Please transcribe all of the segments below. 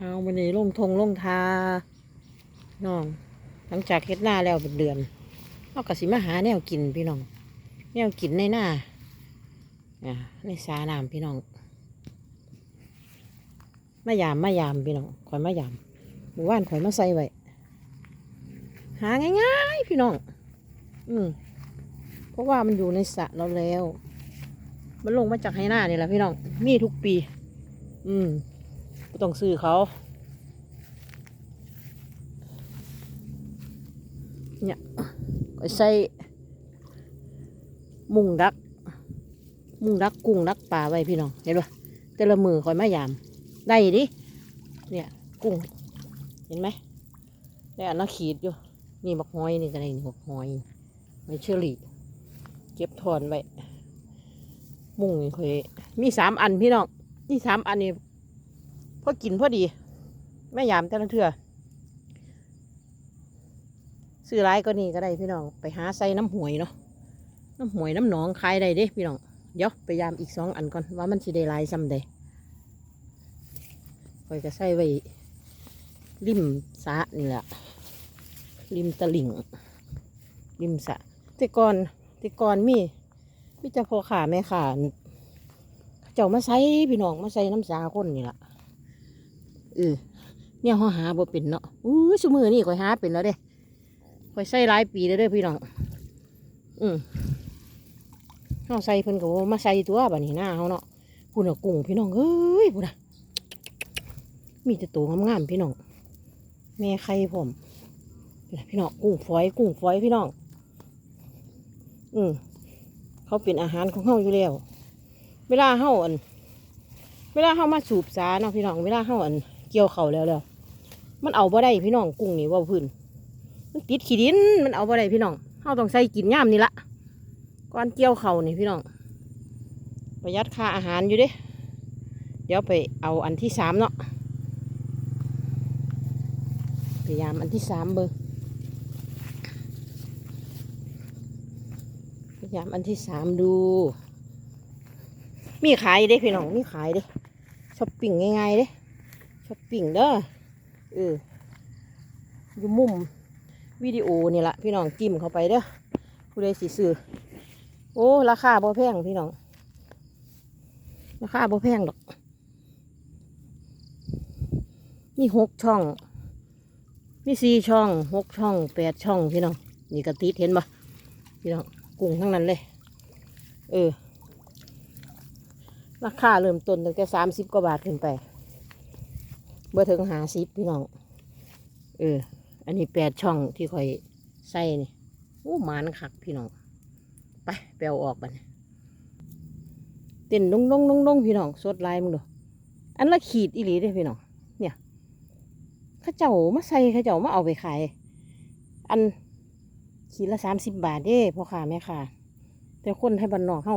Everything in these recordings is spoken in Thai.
เอาวันนี้ลงทงลงทาน้อง หลังจากเฮ็ดหน้าแล้วเป็นเดือนเอากระสิมาหาแนวกินพี่น้อง แนวกินในหน้าอ่าในสาน้ำพี่น้องมายามมายามพี่น้องข่อยมายามหมู่บ้านข่อยมาใส่ไว้หาง่ายๆพี่น้อง อืมเพราะว่ามันอยู่ในสระเราแล้ว มันลงมาจากให้หน้านี่แหละพี่น้อง มีทุกปี อืม ก็ต้องซื้อเขาเนี่ยก็ใส่มุงดัก มุงดักกุ้งดักปลาไว้พี่น้องเห็นปะแต่ละมือคอยมายาม ได้ดิเนี่ยกุ้งเห็นไหมได้อันละขีดอยู่ นี่บักหอยนี่ก็ได้นี่บักหอยไม่เชื่อหรี่เก็บถอนไว้ มุงนี่เคยมีสามอันพี่น้องนี่สามอันนี่ พอกินพอดีไม่ยามแต่ละเทื่อซื้อร้ายก็นี่ก็ได้พี่น้อง ไปหาใส่น้ำหวยเนาะน้ำหวยน้ำหนองขายได้เด้พี่น้อง เดี๋ยวไปยามอีกสองอันก่อนว่ามันสิได้ลายซ้ำใดคอยก็ใส่ไว้ริมสะนี่แหละริมตะลิ่งริมสะแต่ก่อนแต่ก่อนมีมีแต่พ่อขาแม่ขาเขาเจ้ามาใส่พี่น้องมาใส่น้ำสาคนนี่ล่ะ เออเนี่ยเขาหาบ่เป็นเนาะอู้สมือนี่คอยหาเป็นแล้วเด้คอยใส่หลายปีแล้วเด้พี่น้องอืมเขาใส่เพิ่นก็บ่มาใส่ตัวบัดนี้หน้าเขาเนาะพุ่นน่ะกุ้งพี่น้องเอ้ยพุ่นะมีแต่ตัวงามๆพี่น้องแม่ไข่ผมพี่น้องกุ้งฝอยกุ้งฝอยพี่น้อง อืมเขาเป็นอาหารของเฮาอยู่แล้ว เวลาเฮาอัน เวลาเฮามาสูบสาเนาะพี่น้อง เวลาเฮาอัน เกี่ยวเขาแล้วแล้วมันเอาบ่ได้พี่น้องกุ้งนี่ว่าพื้นมันติดขี้ดินมันเอาบ่ได้พี่น้องเฮาต้องใส่กินย่ามนี่ละก่อนเกี่ยวเขานี่พี่น้องประหยัดค่าอาหารอยู่เด้เดี๋ยวไปเอาอันที่สามเนาะพยายามอันที่สามเบอร์พยายามอันที่สามดู มีขายเด้พี่น้องมีขายเด้ช้อปปิ้งง่ายๆเด้ ช้อปปิ้งเด้อเอออยู่มุมวิดีโอนี่แหละพี่น้องจิ้มเข้าไปเด้อผู้ใดสิซื้อโอ้ ราคาบ่แพงพี่น้อง ราคาบ่แพงดอกมีหกช่อง มีสี่ช่องหกช่องแปดช่องพี่น้อง นี่กระติดเห็นปะพี่น้องกุ้งทั้งนั้นเลย เออ ราคาเริ่มต้นตั้งแต่สามสิบกว่าบาทขึ้นไป บ่ถึงหาสิบพี่น้อง เออ อันนี้แปดช่องที่คอยใส่นี่โอ้หมานคักพี่น้อง ไปแปลวออกบัดนเต้นดงดงดงดงพี่น้อง สดลายมึงดูอันละขีดอีหลีเด้พี่น้องเข้าเจ้ามาใส่ข้าเจ้ามาเอาไปขาย อันขีดละสามสิบบาทเด้พ่อค้าแม่ค้าแต่คนให้บ้านนอกเข้า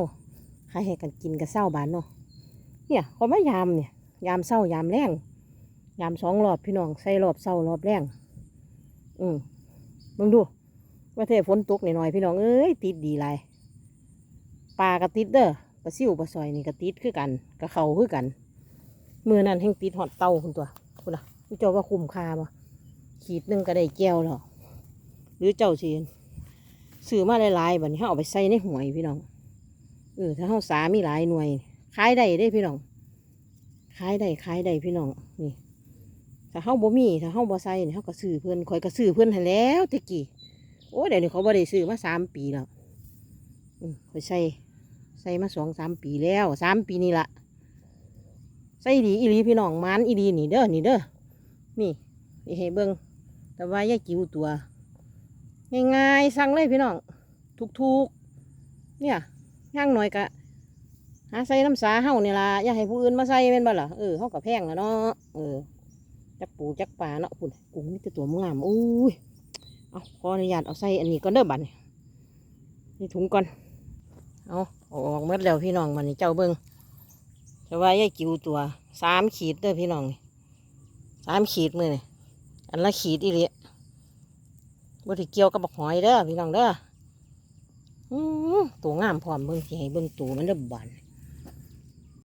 ขายให้กันกินกับเศร้าบานเนาะเนี่ยเขามายามเนี่ย ยามเศร้ายามแรง ยามสองรอบพี่น้องใส่รอบเศร้ารอบแรงอืมมึงดู ว่าเทฝนตกหน่อยๆพี่น้องเอ้ยติดดีไรปลากระติดเด้อปลาซิวปลาซอยนี่กระติดคือกันกระเขาคือกันมือนั้นแห่งติดหอดเต้าคุณตัวคุณอะพี่เจ้าว่าคุ้มค่าบ่ขีดนึงก็ได้แก้วหรอหรือเจ้าสิซื้อมาหลายๆบัดนี้เขาเอาไปใส่ในหวยพี่น้องเออถ้าเขาสามีหลายหน่วยขายได้ได้พี่น้องขายได้ขายได้พี่น้องนี่ ถ้าเขาบ่มีถ้าเขาบ่ใส่นี่เขาก็ซื้อเพื่อนคอยก็ซื้อเพื่อนให้แล้วตะกี้โอ้เดี๋ยวนี้เขาบ่ได้ซื้อมาสามปีแล้วอืมคอยใส่ใส่มาสองสามปีแล้วสามปีนี่ละใส่ดีอีหลีพี่น้องมันอีหลีนี่เด้อนี่เด้อนี่นี่ให้เบิ้งแต่ว่ายายจิ๋วตัวง่ายๆสั่งเลยพี่น้องทุกๆเนี่ยย่างหน่อยกะหาใส่น้ำสาเฮานี่ล่ะอย่าให้ผู้อื่นมาใส่เป็นบ่ล่ะเออเฮากับแพงแล้วเนาะเออ จักปูจักปลาเนาะคุณกุ้งนี่ต่ตัวงามอุ้ยเอาขออนุญาตเอาใส่อันนี้ก่อนเด้อบัดนี่นี่ถุงก่อนเอาออกหมดแล้วพี่น้องมันนี่เจ้าเบิ้งแต่ว่ายายจิ๋วตัวสามขีดเด้อพี่น้องนี่สามขีดมือนี่อันละขีดอีเลีบ่ได้เกี่ยวกับบักหอยเด้อพี่น้องเด้ออือตัวงามพร้อมเบิ่งสิให้เบิ่งตัวมันเด้อบาน